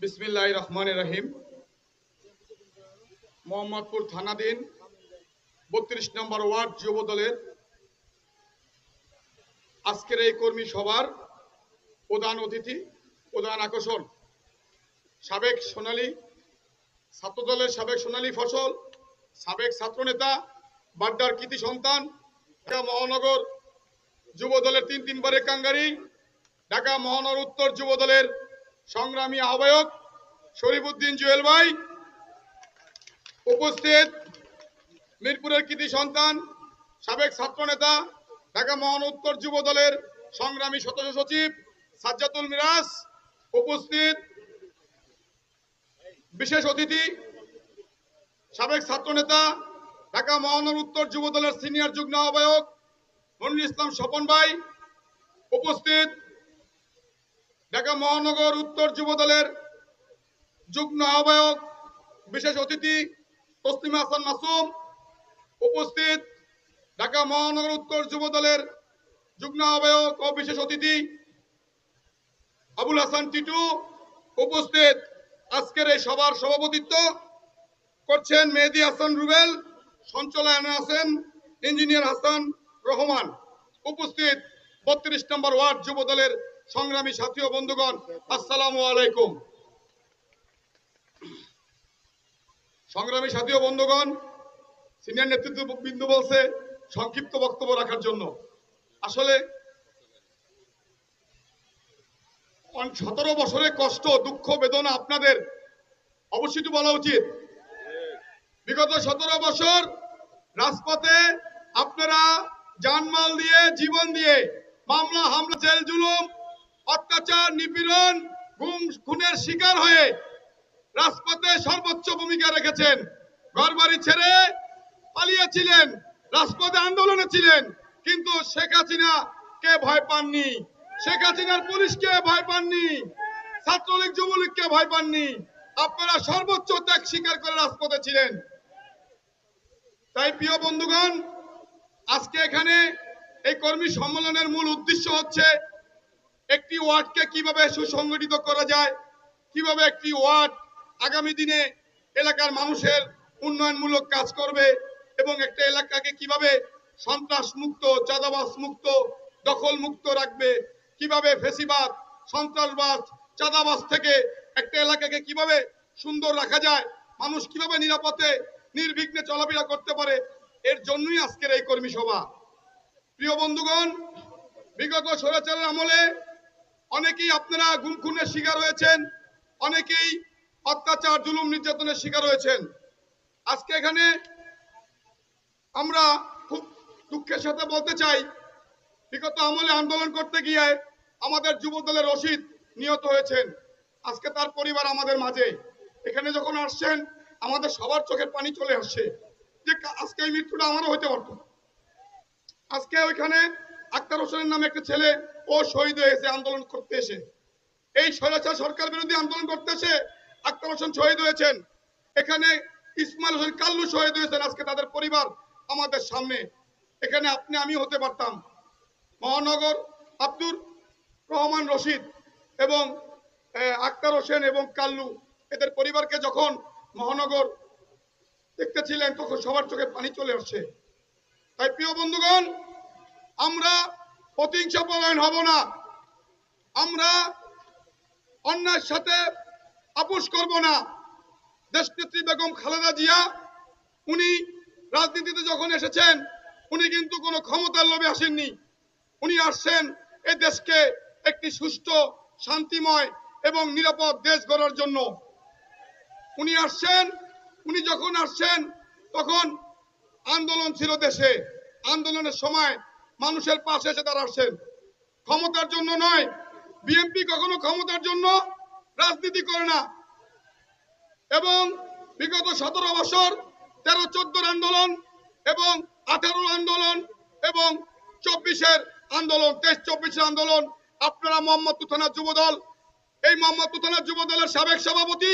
বিসমিল্লাহ রহমান রহিম মোহাম্মদপুর থানাধীন বত্রিশ নম্বর ওয়ার্ড যুব দলের আজকের এই কর্মী সভার প্রধান অতিথি, প্রধান আকর্ষণ, সাবেক সোনালী ছাত্রদলের সাবেক সোনালী ফসল, সাবেক ছাত্রনেতা, বাড্ডার কৃতি সন্তান, ঢাকা মহানগর যুব দলের তিন তিনবারের কাঙ্গারি, ঢাকা মহানগর উত্তর যুব দলের সংগ্রামী আহ্বায়ক শরীফুদ্দিন জুয়েল ভাই, উপস্থিত মিরপুরের কৃতি সন্তান, সাবেক ছাত্রনেতা ঢাকা মহানগর উত্তর যুব দলের সংগ্রামী সদস্য সচিব সাজ্জাতুল মিরাজ, উপস্থিত বিশেষ অতিথি, সাবেক ছাত্রনেতা ঢাকা মহানগর উত্তর যুব দলের সিনিয়র যুগ্ম আহ্বায়ক মনির ইসলাম স্বপন ভাই, উপস্থিত ঢাকা মহানগর উত্তর যুব দলের যুগ্ম আহ্বায়ক, বিশেষ অতিথি তসলিমা হাসান মাসুম উপস্থিত ঢাকা মহানগর উত্তর যুব দলের যুগ্ম আহ্বায়ক ও বিশেষ অতিথি আবুল হাসান টিটু উপস্থিত। আজকের এই সভার সভাপতিত্ব করছেন মেহেদি হাসান রুবেল সঞ্চালনে আছেন ইঞ্জিনিয়ার হাসান রহমান। উপস্থিত বত্রিশ নম্বর ওয়ার্ড যুব দলের সংগ্রামী সাথী ও বন্ধুগণ, আসসালামু আলাইকুম। সংগ্রামী সাথী ও বন্ধুগণ, সিনিয়র নেতৃত্ব বিন্দু বলছে, সংক্ষিপ্ত বক্তব্য রাখার জন্য। আসলে সতেরো বছরের কষ্ট, দুঃখ, বেদনা আপনাদের, অবশ্যই বলা উচিত। বিগত সতেরো বছর রাজপথে আপনারা জানমাল দিয়ে, জীবন দিয়ে মামলা, হামলা, জেল, জুলুম অত্যাচার, নিপীড়ন, গুম, খুনের শিকার হয়ে রাজপথে সর্বোচ্চ ভূমিকা রেখেছেন। ঘর বাড়ি ছেড়ে পালিয়েছিলেন, রাজপথে আন্দোলনে ছিলেন, কিন্তু শেখ হাসিনা কে ভয় পাননি? শেখ হাসিনার পুলিশকে ভয় পাননি? ছাত্রলীগ যুবলীগকে ভয় পাননি? আপনারা সর্বোচ্চ ত্যাগ স্বীকার করে রাজপথে ছিলেন। তাই প্রিয় বন্ধুগণ, আজকে এখানে এই কর্মী সম্মেলনের মূল উদ্দেশ্য হচ্ছে একটি ওয়ার্ডকে কীভাবে সুসংগঠিত করা যায়? কীভাবে একটি ওয়ার্ড আগামী দিনে এলাকার মানুষের উন্নয়নমূলক কাজ করবে এবং একটা এলাকাকে কীভাবে সন্ত্রাস মুক্ত চাঁদাবাস মুক্ত দখল মুক্ত রাখবে? কীভাবে ফেসিবাদ, সন্ত্রাসবাদ চাঁদাবাস থেকে একটা এলাকাকে কীভাবে সুন্দর রাখা যায়? মানুষ কীভাবে নিরাপদে, নির্বিঘ্নে চলাফেরা করতে পারে? এর জন্যই আজকের এই কর্মী সভা প্রিয় বন্ধুগণ, বিগত স্বৈরাচারের আমলে অনেকেই আপনারা গুম খুনের শিকার হয়েছেন, অনেকেই অত্যাচার, জুলুম, নির্যাতনের শিকার হয়েছেন। আজকে এখানে আমরা খুব দুঃখের সাথে বলতে চাই, বিগত আমলে আন্দোলন করতে গিয়ে আমাদের যুব দলের রশিদ নিহত হয়েছেন। আজকে তার পরিবার আমাদের মাঝে। এখানে যখন আসছেন, আমাদের সবার চোখের পানি চলে আসছে। যে আজকে এই মৃত্যুটা আমারও হতে পারতো আজকে ওইখানে আক্তার হোসেনের নামে একটা ছেলে ও শহীদ হয়েছে আন্দোলন করতে এসে। এই স্বৈরাচার সরকার বিরোধী আন্দোলন করতে এসে আক্তার হোসেন শহীদ হয়েছেন। এখানে ইসমাইল হোসেন কাল্লু শহীদ হয়েছেন আজকে তাদের পরিবার আমাদের সামনে। এখানে আপনি, আমি হতে পারতাম। মহানগর আব্দুর রহমান রশিদ এবং আক্তার হোসেন এবং কাল্লু, এদের পরিবারকে যখন মহানগর দেখতেছিলেন, তখন সবার চোখে পানি চলে আসছে। তাই প্রিয় বন্ধুগণ আমরা প্রতিহিংসা পরায়ণ হব না। আমরা অন্যায়ের সাথে আপোষ করব না। দেশনেত্রী বেগম খালেদা জিয়া, উনি রাজনীতিতে যখন এসেছেন, উনি কিন্তু কোনো ক্ষমতার লোভে আসেননি। উনি আসছেন এই দেশকে একটি সুষ্ঠু, শান্তিময় এবং নিরাপদ দেশ গড়ার জন্য। উনি আসছেন, উনি যখন আসছেন, তখন আন্দোলন ছিল দেশে। আন্দোলনের সময় মানুষের পাশে এসে দাঁড়াচ্ছেন। ক্ষমতার জন্য নয় বিএনপি কখনো ক্ষমতার জন্য রাজনীতি করে না। এবং বিগত সতেরো বছর তেরো চোদ্দোর আন্দোলন এবং আঠারোর আন্দোলন এবং চব্বিশের আন্দোলন, তেইশ চব্বিশের আন্দোলন, আপনারা মোহাম্মদপুর থানার যুবদল, এই মোহাম্মদপুর থানার যুবদলের সাবেক সভাপতি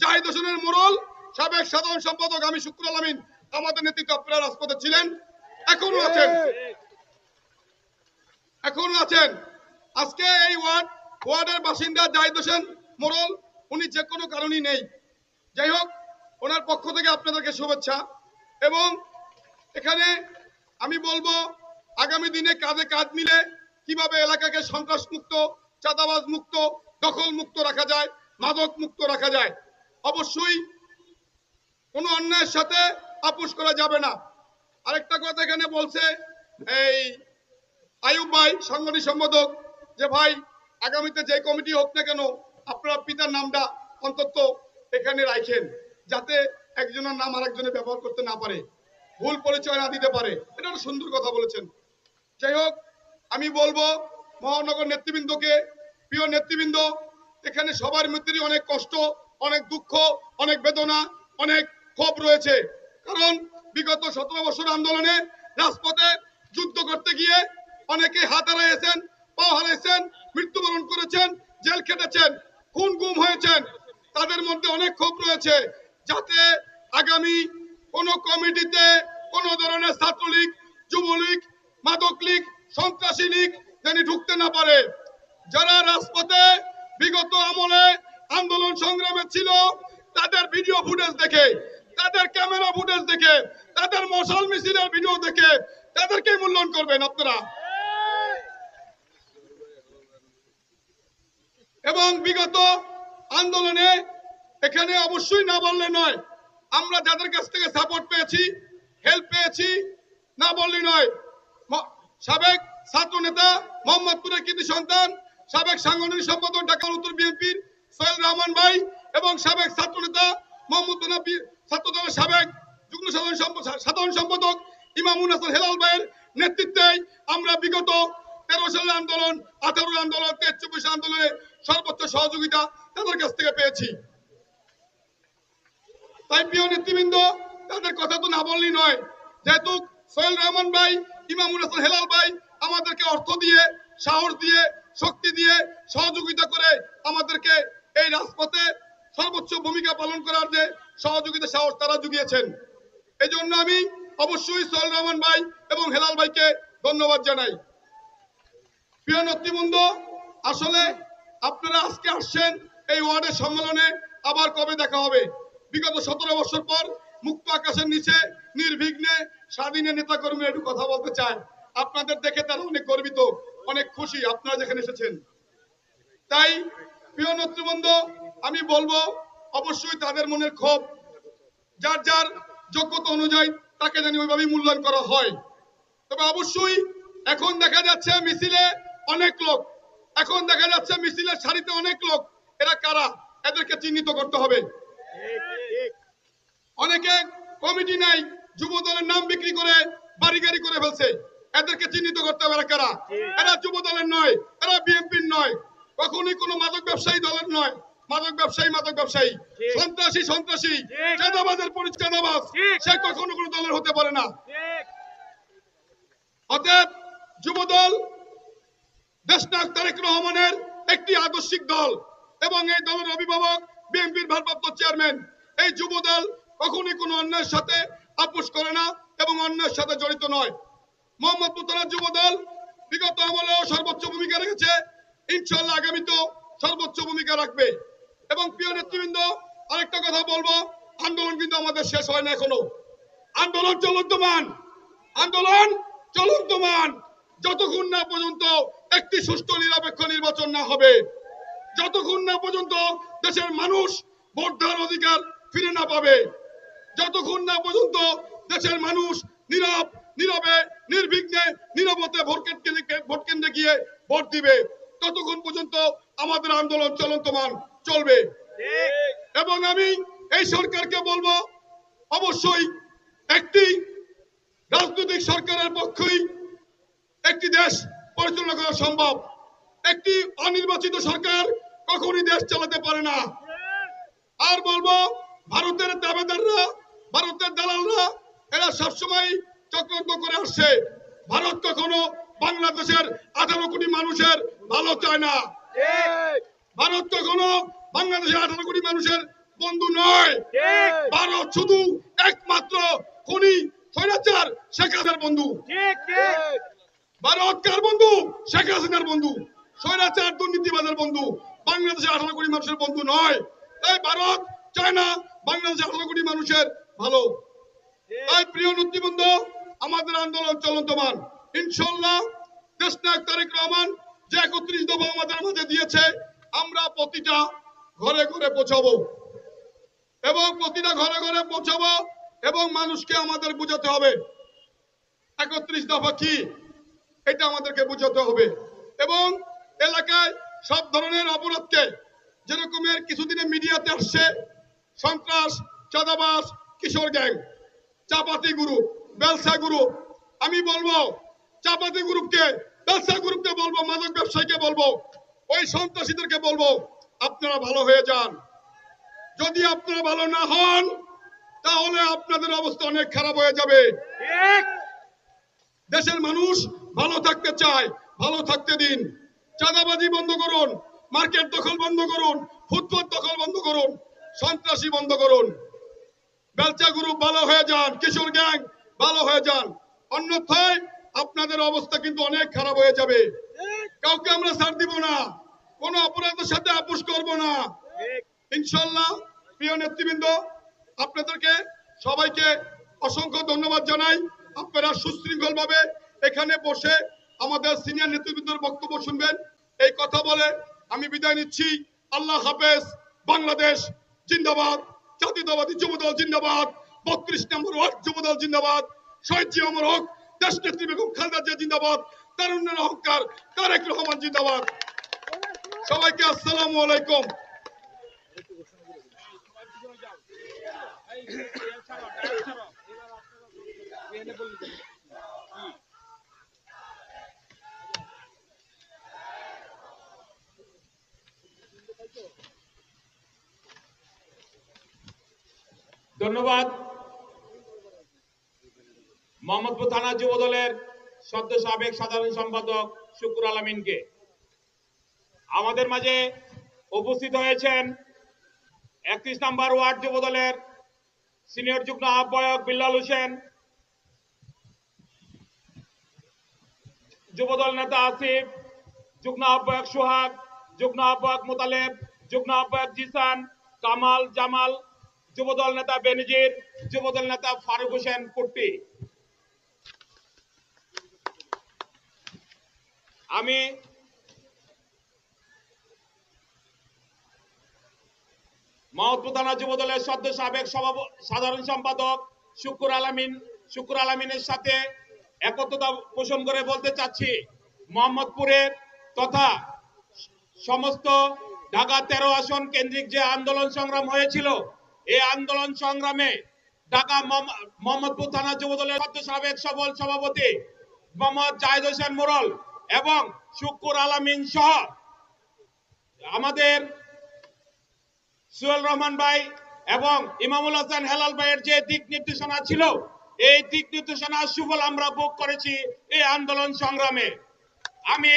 জাহিদ হোসেনের মোড়ল, সাবেক সাধারণ সম্পাদক আমি শুক্র আলমিন, আমাদের নেতৃত্বে আপনারা রাজপথে ছিলেন, এখনও আছেন। এখনও আছেন। আজকে এই ওয়ার্ড, ওয়ার্ডের বাসিন্দা জাহিদ হোসেন মোড়ল, উনি যে কোনো কারণই নেই। যাই হোক, ওনার পক্ষ থেকে আপনাদেরকে শুভেচ্ছা। এবং এখানে আমি বলব, আগামী দিনে কাঁধে কাঁধ মিলে কীভাবে এলাকাকে সন্ত্রাস মুক্ত চাঁদাবাজ মুক্ত, দখল মুক্ত রাখা যায়, মাদক মুক্ত রাখা যায়, অবশ্যই কোনো অন্যায়ের সাথে আপোষ করা যাবে না। আরেকটা কথা এখানে বলছে, এই আয়ুব ভাই, সাংগঠনিক সম্পাদক, যে ভাই, আগামীতে যে কমিটি হোক না কেন, আপনার পিতার নামটা অন্তত এখানে রাখেন যাতে একজনের নাম আরেকজনে ব্যবহার করতে না পারে, ভুল পরিচয় না দিতে পারে। এটা সুন্দর কথা বলেছেন। যাই হোক, আমি বলব, মহানগর নেতৃবৃন্দকে, প্রিয় নেতৃবৃন্দ, এখানে সবার মধ্যেই অনেক কষ্ট, অনেক দুঃখ, অনেক বেদনা, অনেক ক্ষোভ রয়েছে। কারণ বিগত সতেরো বছর আন্দোলনে রাজপথে যুদ্ধ করতে গিয়ে অনেকে হাত হারাইছেন পা হারাইছেন মৃত্যুবরণ করেছেন, জেল খেটেছেন, খুন গুম হয়েছেন, তাদের মধ্যে অনেক ক্ষোভ রয়েছে। যাতে আগামী কোন কমিটিতে কোন ধরনের ছাত্রলীগ, যুবলীগ, মাদক লীগ, সন্ত্রাসী লীগ যেন ঢুকতে না পারে। যারা রাজপথে বিগত আমলে আন্দোলন সংগ্রামে ছিল, তাদের ভিডিও ফুটেজ দেখে, তাদের ক্যামেরা ফুটেজ দেখে, তাদের মশাল মিছিলের ভিডিও দেখে তাদেরকে মূল্যায়ন করবেন আপনারা। এবং বিগত আন্দোলনে এখানে অবশ্যই না বললে নয়, আমরা যাদের কাছ থেকে সাপোর্ট পেয়েছি হেল্প পেয়েছি, না বললে নয়। সাবেক ছাত্র নেতা মোহাম্মদপুরের কৃতি সন্তান, সাবেক সাংগঠনিক সম্পাদক ঢাকা উত্তর বিএনপির সোহেল রহমান ভাই এবং সাবেক ছাত্র নেতা মোহাম্মদ ছাত্র দলের সাবেক যুগ্ম সাধারণ সাধারণ সম্পাদক ইমামুল হাসান হেলাল ভাইয়ের নেতৃত্বে আমরা বিগত তেরো সালের আন্দোলন আঠারো আন্দোলন তেইশ চব্বিশ আন্দোলনে সর্বোচ্চ সহযোগিতা তাদের কাছ থেকে পেয়েছি। তাই প্রিয় নেতৃবৃন্দ, তাদের কথা তো না বললেই নয়। যেহেতু সোহেল রহমান ভাই, ইমামুল হাসান হেলাল ভাই আমাদেরকে অর্থ দিয়ে, সাহস দিয়ে, শক্তি দিয়ে সহযোগিতা করে আমাদেরকে এই রাজপথে সর্বোচ্চ ভূমিকা পালন করার যে সহযোগিতা, সাহস তারা জুগিয়েছেন। এই জন্য আমি অবশ্যই সোহেল রহমান ভাই এবং হেলাল ভাইকে ধন্যবাদ জানাই। প্রিয় নেতৃবৃন্দ, আসলে আপনারা আজকে আসছেন এই ওয়ার্ডের সম্মেলনে, আবার কবে দেখা হবে? বিগত সতেরো বছর পর মুক্ত আকাশের নিচে, নির্বিঘ্নে একটু কথা বলতে আপনাদের দেখে তারা অনেক গর্বিত, অনেক খুশি, আপনারা যেখানে এসেছেন। তাই, প্রিয় নেতৃবৃন্দ, আমি বলব, অবশ্যই তাদের মনের ক্ষোভ, যার যার যোগ্যতা অনুযায়ী তাকে জানি ওইভাবেই মূল্যায়ন করা হয়। তবে অবশ্যই এখন দেখা যাচ্ছে মিছিলে অনেক লোক। এখন দেখা যাচ্ছে মিছিলের সারিতে অনেক লোক। এরা কারা? এদেরকে চিহ্নিত করতে হবে। অনেকে কমিটি নাই যুব দলের নাম বিক্রি করে বাড়ি গাড়ি করে ফেলছে। এদেরকে চিহ্নিত করতে হবে কারা? এরা যুব দলের নয় এরা বিএনপির নয়। কখনোই কোনো মাদক ব্যবসায়ী দলের নয়। মাদক ব্যবসায়ী মাদক ব্যবসায়ী। সন্ত্রাসী সন্ত্রাসী। চাঁদাবাজের পরিচয় চাঁদাবাজ। সে কখনো কোনো দলের হতে পারে না। অতএব যুবদল দেশনায়ক তারেক রহমানের একটি আদর্শিক দল এবং এই দলের অভিভাবক বিএনপির ভারপ্রাপ্ত চেয়ারম্যান। এই যুবদল কখনই কোনো অন্যের সাথে আপোষ করে না এবং অন্যের সাথে জড়িত নয়। মুতারা যুবদল বিগত আমলেও সর্বোচ্চ ভূমিকা রেখেছে। ইনশাল্লাহ আগামীতেও সর্বোচ্চ ভূমিকা রাখবে। এবং প্রিয় নেতৃবৃন্দ, আরেকটা কথা বলব, আন্দোলন কিন্তু আমাদের শেষ হয় না এখনও। আন্দোলন চলন্তমান আন্দোলন চলন্তমান যতক্ষণ না পর্যন্ত একটি সুষ্ঠু নিরপেক্ষ নির্বাচন না হবে, যতক্ষণ না পর্যন্ত দেশের মানুষ ভোট দেওয়ার অধিকার ফিরে না পাবে, যতক্ষণ না পর্যন্ত দেশের মানুষ নীরব, নীরবে, নির্বিঘ্নে, নীরবতে ভোট কেন্দ্রে ভোট কেন্দ্রে গিয়ে ভোট দিবে, ততক্ষণ পর্যন্ত আমাদের আন্দোলন চলন্তমান চলবে। এবং আমি এই সরকারকে বলব, অবশ্যই একটি রাজনৈতিক সরকারের পক্ষেই একটি দেশ পরিচালনা করা সম্ভব। একটি অনির্বাচিত সরকার কখনই দেশ চালাতে পারে না। আর বলব, ভারতের দাবেদাররা, ভারতের দালালরা, এরা সবসময় চক্রান্ত করে আসছে। ভারত কখনো বাংলাদেশের আঠারো কোটি মানুষের ভালো চায় না। ভারত কখনো বাংলাদেশের আঠারো কোটি মানুষের বন্ধু নয়। ভারত শুধু একমাত্র খনি স্বৈরাচার শেখ হাসিনার বন্ধু। ভারত কার বন্ধু? শেখ হাসিনার বন্ধু। স্বৈরাচার দুর্নীতিবাদের বন্ধু। বাংলাদেশের আঠারো কোটি মানুষের বন্ধু নয়। এই ভারত চায় না বাংলাদেশের আঠারো কোটি মানুষের ভালো। তাই প্রিয় নেতৃবৃন্দ, আমাদের আন্দোলন চলন্তমান। ইনশাল্লাহ দেশনায়ক তারেক রহমান যে একত্রিশ দফা আমাদের মাঝে দিয়েছে, আমরা প্রতিটা ঘরে ঘরে পৌঁছাবো। এবং প্রতিটা ঘরে ঘরে পৌঁছাবো এবং মানুষকে আমাদের বুঝাতে হবে। একত্রিশ দফা কি? এটা আমাদেরকে বুঝাতে হবে। এবং এলাকায় সব ধরনের অপরাধকে যেরকমের কিছুদিনে মিডিয়াতে আসছে সন্ত্রাস চাঁদাবাস কিশোর গ্যাং চাপাতি গ্রুপ ব্যবসা গ্রুপ আমি বলব চাপাতি গ্রুপকে ব্যবসা গ্রুপকে বলব মাদক ব্যবসায়ীকে বলব ওই সন্ত্রাসীদেরকে বলব আপনারা ভালো হয়ে যান। যদি আপনারা ভালো না হন তাহলে আপনাদের অবস্থা অনেক খারাপ হয়ে যাবে। দেশের মানুষ ভালো থাকতে চায় ভালো থাকতে দিন। চাঁদাবাজি বন্ধ করুন, মার্কেট দখল বন্ধ করুন, ফুটপাত দখল বন্ধ করুন, সন্ত্রাসী বন্ধ করুন। বেলচা গ্রুপ ভালো হয়ে যান, কিশোর গ্যাং ভালো হয়ে যান। অন্যথায় আপনাদের অবস্থা কিন্তু অনেক খারাপ হয়ে যাবে। কাউকে আমরা ছাড় দিব না। কোন অপরাধের সাথে আপোষ করব না। ইনশাল্লাহ, প্রিয় নেতৃবৃন্দ, আপনাদেরকে সবাইকে অসংখ্য ধন্যবাদ জানাই। আপনারা সুশৃঙ্খল ভাবে এখানে বসে আমাদের সিনিয়র নেতৃবৃন্দের বক্তব্য শুনবেন। এই কথা বলে আমি বিদায় নিচ্ছি। আল্লাহ হাফেজ, বাংলাদেশ জিন্দাবাদ, জাতীয়তাবাদী যুবদল জিন্দাবাদ, বত্রিশ নম্বর ওয়ার্ড যুবদল জিন্দাবাদ, শহীদ জি অমর হক, দেশ নেত্রী বেগম খালেদা জিয়া জিন্দাবাদ, তারুণ্যের অহংকার, তারেক রহমান জিন্দাবাদ। সবাইকে আসসালামু আলাইকুম। ধন্যবাদ। মোহাম্মদপুর থানা যুব দলের সদ্য সাবেক সাধারণ সম্পাদক শুকুর আলমিনকে। আমাদের মাঝে উপস্থিত হয়েছেন একত্রিশ নাম্বার ওয়ার্ড যুব দলের সিনিয়র যুগ্ম আহ্বায়ক বিল্লাল হোসেন, যুবদল নেতা আসিফ, যুগ্ম আহ্বায়ক সোহাগ, যুগ্ম আহ্বায়ক মোতালেব, যুগ্ম আহ্বায়ক জিসান, কামাল, জামাল যুবদল নেতা বেনজির, যুবদল নেতা ফারুক হোসেন কুট্টি। আমি মাহমুদপুর যুবদলের সদ্য সাবেক সাধারণ সম্পাদক শুকুর আলামিন, শুকুর আলামিনের সাথে একত্রতা পোষণ করে বলতে চাচ্ছি, মোহাম্মদপুরের তথা সমস্ত ঢাকা তেরো আসন কেন্দ্রিক যে আন্দোলন সংগ্রাম হয়েছিল এই আন্দোলন সংগ্রামে ঢাকা মোহাম্মদপুর থানা যুবদলের সাবেক সবল সভাপতি মোহাম্মদ জাহিদ হোসেন মোরল এবং শুকুর আলামিন সহ আমাদের সুহেল রহমান ভাই এবং ইমামুল হাসান হেলাল ভাইয়ের যে দিক নির্দেশনা ছিল, এই দিক নির্দেশনা সুফল আমরা ভোগ করেছি এই আন্দোলন সংগ্রামে। আমি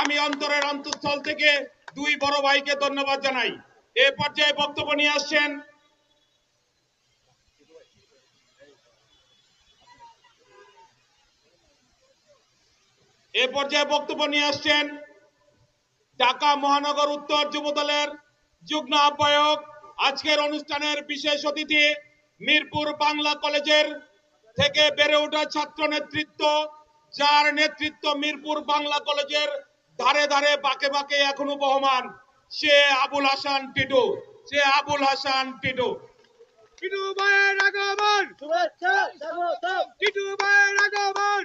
আমি অন্তরের অন্তঃস্থল থেকে দুই বড় ভাইকে ধন্যবাদ জানাই। এ পর্যায়ে বক্তব্য নিয়ে আসছেন এ পর্যায়ে বক্তব্য নিয়ে আসছেন ঢাকা মহানগর উত্তর যুবদলের যুগ্ম আহ্বায়ক আজকের অনুষ্ঠানের বিশেষ অতিথি মিরপুর বাংলা কলেজের থেকে বেড়ে ওঠা ছাত্র নেতৃত্ব যার নেতৃত্ব মিরপুর বাংলা কলেজের ধারে ধারে বাঁকে বাঁকে এখনও বহমান সে আবুল হাসান টিটু সে আবুল হাসান টিটু। টিটু ভাইয়ের আগমন! টিটু ভাইয়ের আগমন!